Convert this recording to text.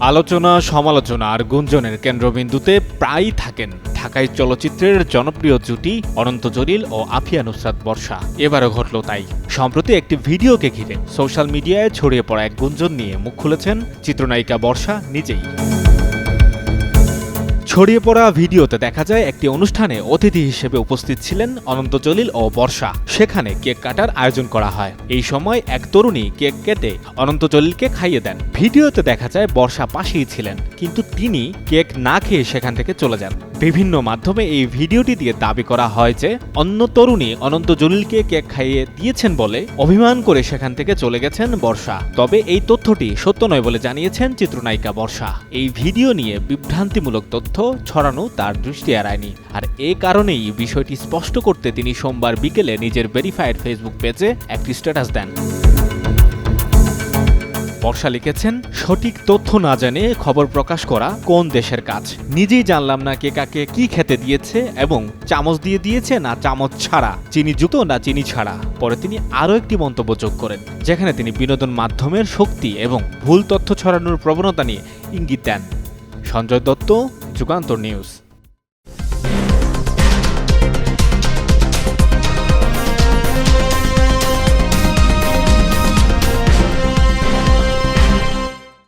আলোচনা, সমালোচনা আর গুঞ্জনের কেন্দ্রবিন্দুতে প্রায়ই থাকেন ঢাকায় চলচ্চিত্রের জনপ্রিয় জুটি অনন্ত জলিল ও আফিয়া নুসরাত বর্ষা। এবারও ঘটল তাই। সম্প্রতি একটি ভিডিওকে ঘিরে সোশ্যাল মিডিয়ায় ছড়িয়ে পড়া এক গুঞ্জন নিয়ে মুখ খুলেছেন চিত্রনায়িকা বর্ষা নিজেই। ছড়িয়ে পড়া ভিডিওতে দেখা যায় একটি অনুষ্ঠানে অতিথি হিসেবে উপস্থিত ছিলেন অনন্ত জলিল ও বর্ষা। সেখানে কেক কাটার আয়োজন করা হয়। এই সময় এক তরুণী কেক কেটে অনন্ত জলিলকে খাইয়ে দেন। ভিডিওতে দেখা যায় বর্ষা পাশেই ছিলেন, কিন্তু তিনি কেক না খেয়ে সেখান থেকে চলে যান। বিভিন্ন মাধ্যমে এই ভিডিওটি দিয়ে দাবি করা হয় যে, অন্য তরুণী অনন্ত জলিলকে কেক খাইয়ে দিয়েছেন বলে অভিমান করে সেখান থেকে চলে গেছেন বর্ষা। তবে এই তথ্যটি সত্য নয় বলে জানিয়েছেন চিত্রনায়িকা বর্ষা। এই ভিডিও নিয়ে বিভ্রান্তিমূলক তথ্য ছড়ানো তার দৃষ্টি এড়ায়নি। আর এ কারণেই বিষয়টি স্পষ্ট করতে তিনি সোমবার বিকেলে নিজের ভেরিফাইড ফেসবুক পেজে একটি স্ট্যাটাস দেন। বর্ষা লিখেছেন, সঠিক তথ্য না জেনে খবর প্রকাশ করা কোন দেশের কাজ? নিজেই জানলাম না কে কাকে কি খেতে দিয়েছে এবং চামচ দিয়ে দিয়েছে না চামচ ছাড়া, চিনি যুক্ত না চিনি ছাড়া। পরে তিনি আরও একটি মন্তব্য যোগ করেন, যেখানে তিনি বিনোদন মাধ্যমের শক্তি এবং ভুল তথ্য ছড়ানোর প্রবণতা নিয়ে ইঙ্গিত দেন। সঞ্জয় দত্ত যুগান্তর নিউজ